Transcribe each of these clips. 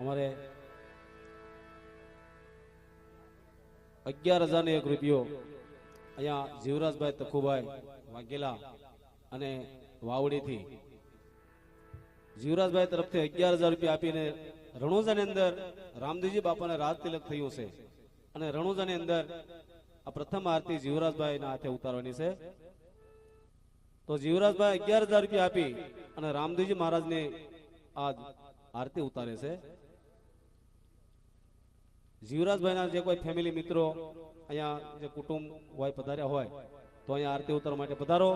અમારે અગિયાર હજાર એક રૂપિયો અહીંયા જીવરાજભાઈ તખુભાઈ વાઘેલા અને વાવડીથી જીવરાજભાઈ તરફથી અગિયાર હજાર રૂપિયા આપીને રણુજાની અંદર રામદેવજી બાપાને રાજ તિલક થયું છે. અને રણુજાની અંદર આ પ્રથમ આરતી જીવરાજભાઈના હાથે ઉતારવાની છે. તો જીવરાજભાઈ અગિયાર હજાર રૂપિયા આપી અને રામદેવજી મહારાજને આ આરતી ઉતારે છે. જીવરાજભાઈના જે કોઈ ફેમિલી મિત્રો અહીંયા જે કુટુંબ હોય, પધાર્યા હોય, તો અહીંયા આરતી ઉતારવા માટે પધારો.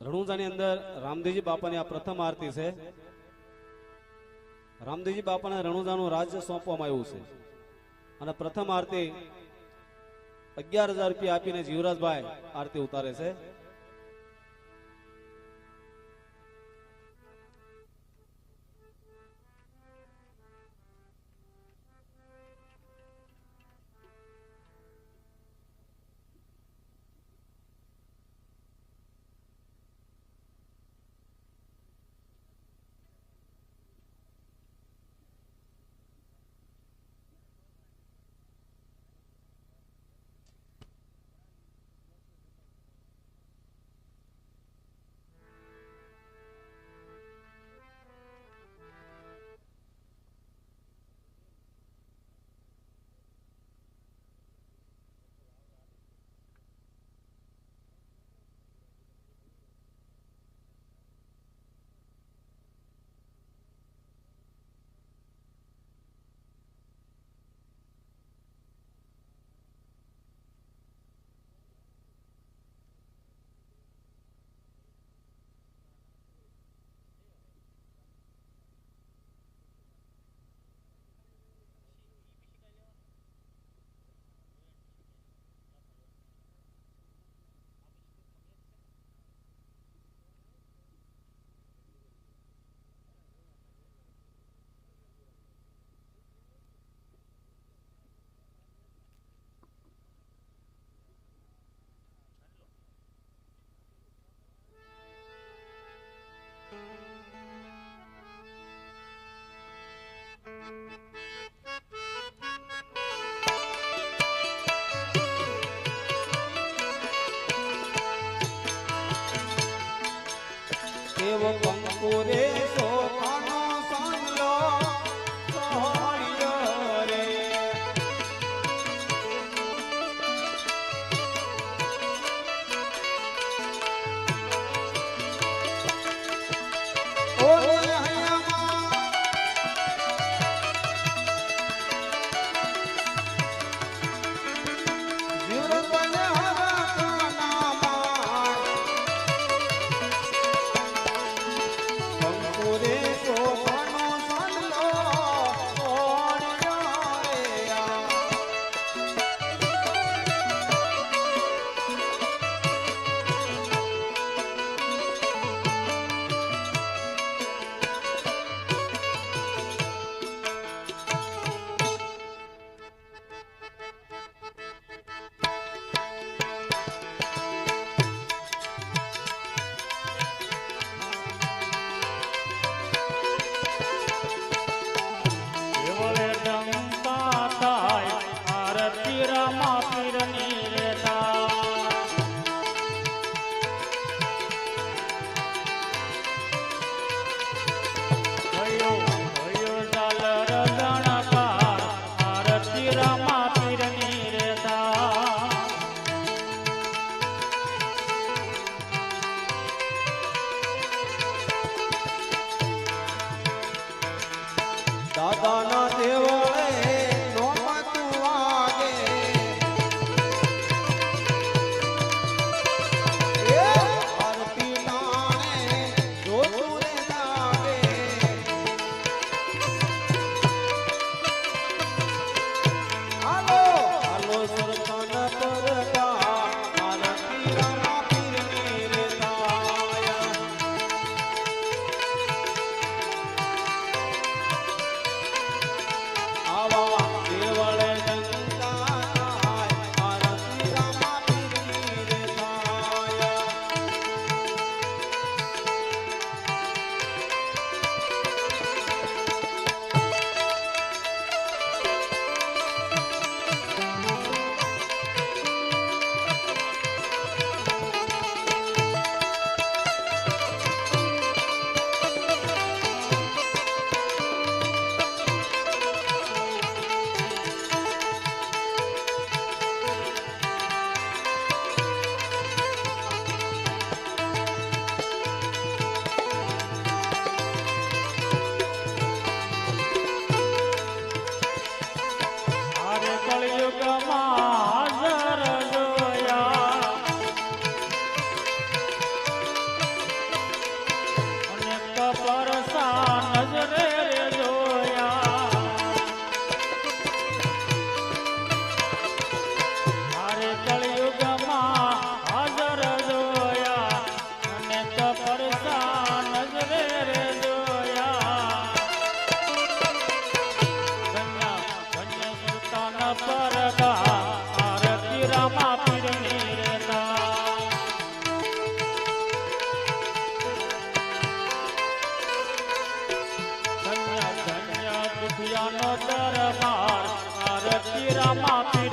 રણુજાની અંદર રામદેવજી બાપાની આ પ્રથમ આરતી છે. રામદેવજી બાપાને રણુજાનું રાજ્ય સોંપવામાં આવ્યું છે. અને પ્રથમ આરતી અગિયાર હજાર રૂપિયા આપીને જીવરાજભાઈ આરતી ઉતારે છે. દેવ કંકુરે દરબાર આરતી રામા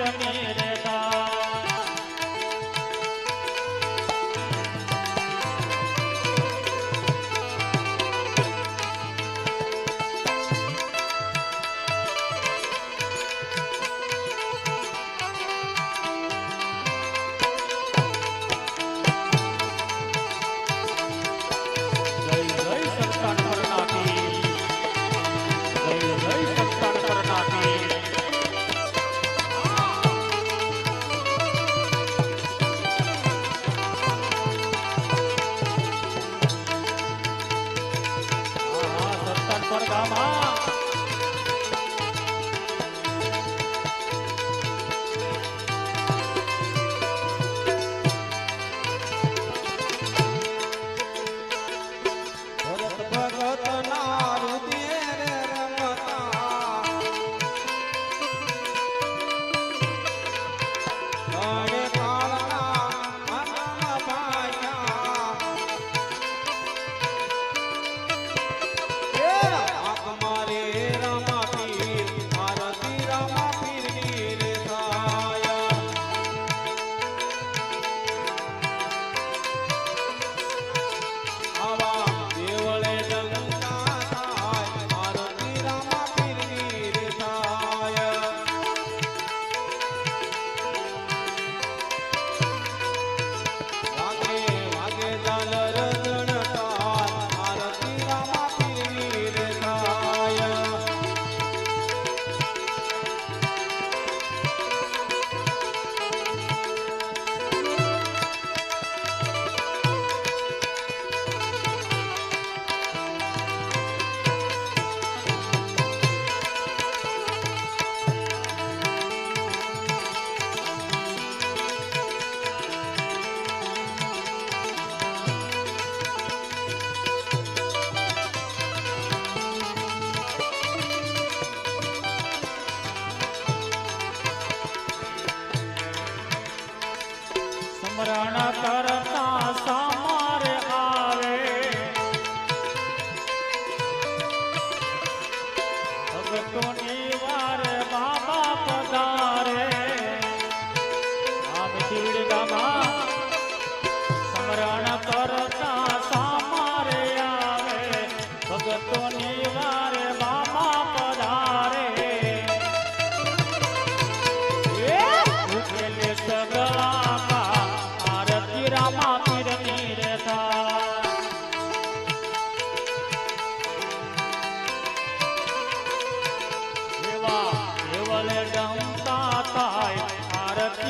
ಶರಣ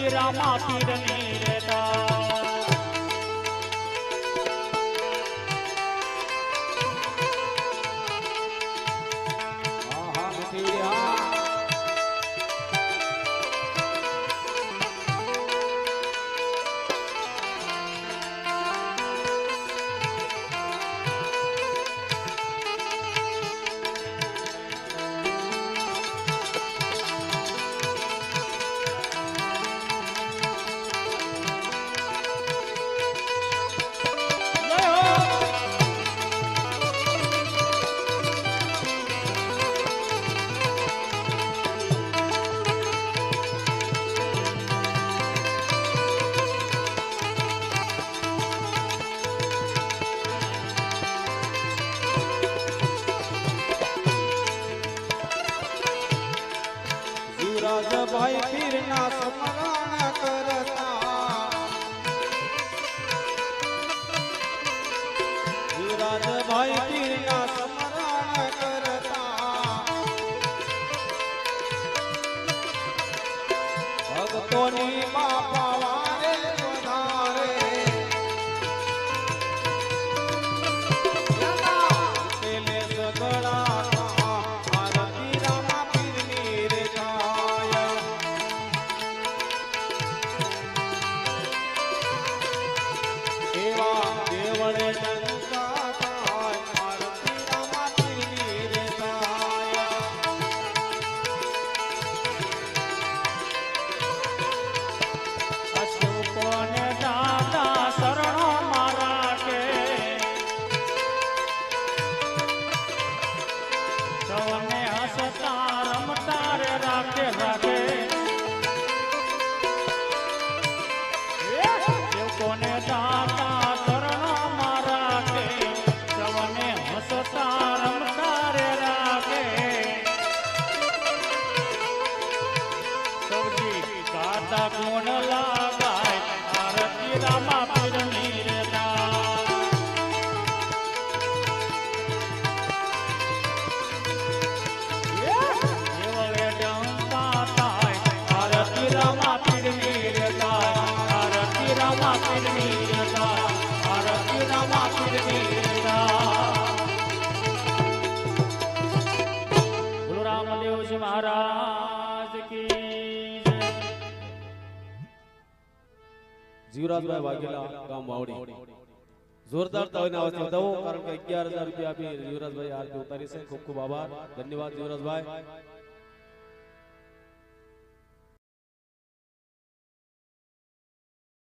ગીરામાં પીરની રેતા યાદ ભાઈ પીરના રાખે રાખે કોને દાતા ચરણો મારા કે સૌને હસતા રમતા રે રાખે સૌજી કોણ લા જીવરાજભાઈ વાઘેલા ગામ વાવડી. જોરદાર તાળીના અવાજથી વધાવો કારણ કે અગિયાર હજાર રૂપિયા આપી જીવરાજભાઈ આરતી ઉતારી છે. ખૂબ ખૂબ આભાર. ધન્યવાદ જીવરાજભાઈ.